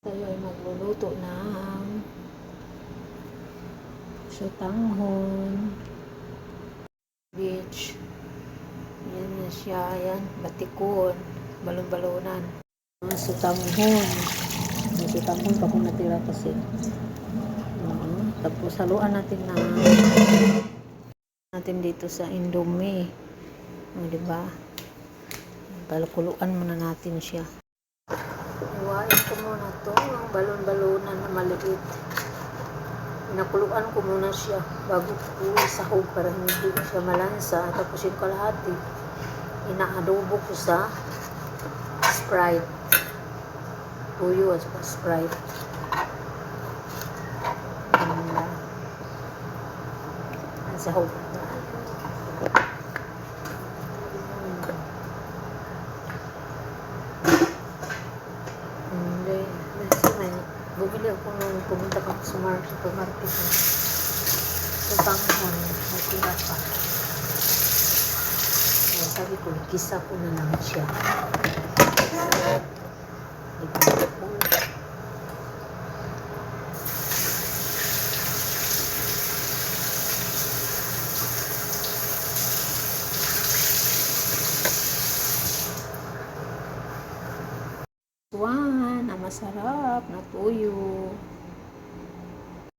Tayo ay magluluto ng sutanghon, beach, yan na siya, yan, batikon, balon-balonan. Mga sutanghon, may sutanghon pa kung natira kasi. Oo. Tapos haluan natin na natin dito sa Indomie. O, di ba? Palakuluan muna natin siya. Iwain ko muna to, ang balon-balonan na maliit. Pinakuluan ko muna siya bago ko isahog para hindi siya malansa. Tapos yung kalahati, inaadobo ko sa Sprite. Tuyo at saka Sprite. Ayan na. Ang sahog na. Hindi. Kasi may bumili ako nung pumunta ka sa mar- supermarket. eh. Sa tanghon, natira pa. Kaya sabi ko, kisa ko na lang siya. Ito ko. Na masarap na tuyo.